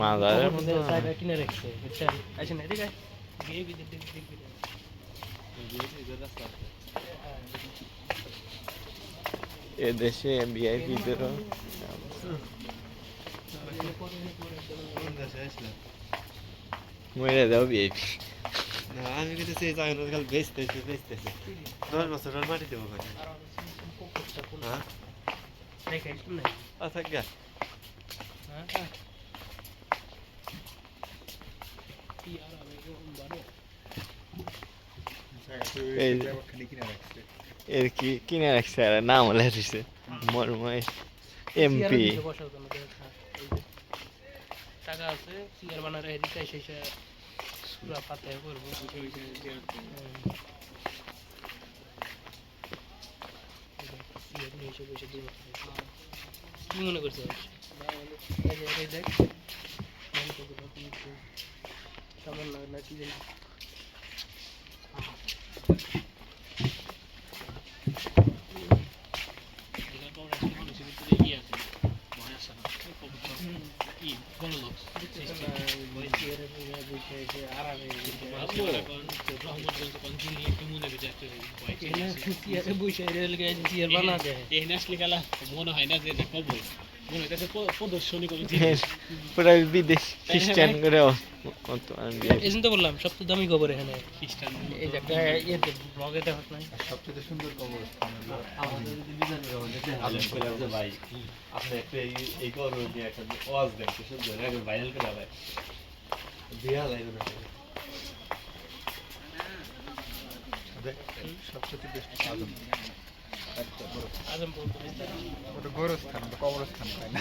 মাজারের মতো জায়গা কিনে রাখছে বুঝছেন? আসেন এদিকে। গিয়ে গিয়ে দিক দিক দিক এ দেশে ভিআইপিদেরও মরে যাও ভিআইপি না আমি কিন্তু সেই জায়গাটা কাল বেচতেছে বেচতেছে। দশ বছর আর মাটি দেবো হ্যাঁ? আচ্ছা গা হ্যাঁ কি আর হবে এরকম বারো এই এর কি কিনে রাখছে আর নাম লেখছে মরময় এমপি। টাকা আছে বানার এদিকে করব। কি মনে করছিস এই যে, এই দেখ মন্তব্যটা কি একটু কেমন লাগে না কি জানি মনে হয় না যে এটা কোনো বিদেশ খ্রিস্টান করে এই জন্য তো বললাম সবচেয়ে দামি খবর এখানে খ্রিস্টান এই যে একটা ইয়েতে ব্লগে দেখাস নাই সবচেয়ে সুন্দর আমাদের যদি আলম যে ভাই আপনি একটা এই এই কবর নিয়ে একটা ওয়াজ দেন কি সুন্দর একবার ভাইরাল করে ভাই দেয়া লাগবে না সবচেয়ে বেশি আজম আজমপুর ওটা গোরস্থান ওটা কবরস্থান না?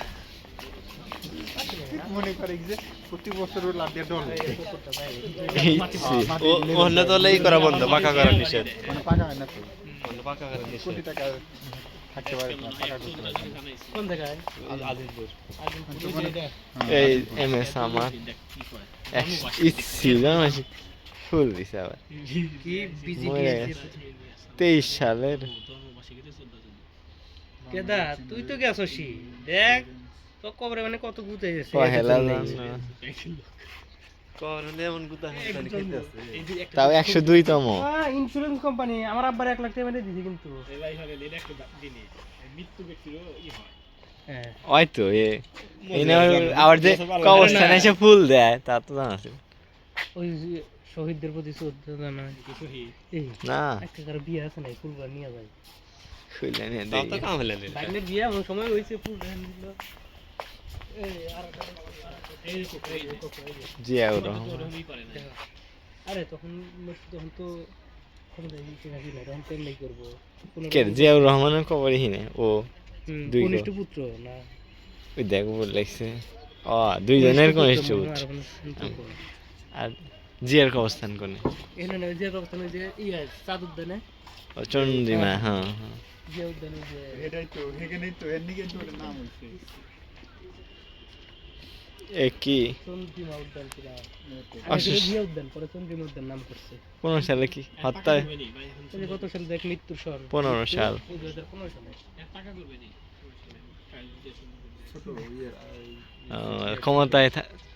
মনে করে যে প্রতি বছর ও ডল এই তো লেই করা বন্ধ পাকা করা নিষেধ। মানে পাকা হয় না তো? পাকা করা কোটি টাকা থাকতে পারে না পাকা করতে পারে। কোন জায়গায়? আজ- আজিজপুর আজমপুর তো মানে- হ্যাঁ, এই এম এস আমার ফুল দিছে আবার। কি বিজি তেইশ সালের কেদা তুই তো গেছসি দেখ তো কবরে মানে কত গুতে গেছে। নেই। তাও একশো দুই তম। ইন্স্যুরেন্স কোম্পানি আমার আব্বার এক লাখ টাকা কিন্তু। মৃত্যু ব্যক্তিরও ই হয়। হ্যাঁ। ওই তো এ আবার যে কবরস্থানে এসে ফুল দেয় তা তো জানা ছিল ওই শহীদদের প্রতি শ্রদ্ধা জানায়। এই না। একটা কারও বিয়ে আছে না ফুলবার নিয়ে যায়। খুলে নিয়ে তাও তো দেখি কাম হলে বাইনের বিয়ে এমন সময় ধ্যান দিল। এই আর জিয়াউর আরে তখন তখন তো না, তো কে রহমানের কবর হিনে ও দুই কনিষ্ঠ পুত্র না। ওই দেখ বলে লাগছে। ও দুইজনের কনিষ্ঠ পুত্র। আর জিয়ার কবরস্থান কোনে? এখানে না, যে অবস্থানে যে ইয়ে চাঁদ উদ্যানে। ও চন্দ্রিমা হ্যাঁ। হ্যাঁ যে উদ্যানে যে এটাই তো এখানেই তো এর নিকে তো নাম হয়েছে এ কি? চন্দ্রিমা উদ্যান ছিল জিয়া উদ্যান পরে চন্দ্রিমা উদ্যান নাম করছে। কোন সালে কি? সাল দেখ শহর পনেরো সাল। হাজার পনেরো সালে। টাকা করবে নি ছোট ইয়ে ও, ক্ষমতায়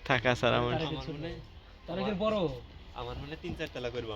থাকা ছাড়া আমার তার বড়। আমার মনে হয় তিন চার তলা করব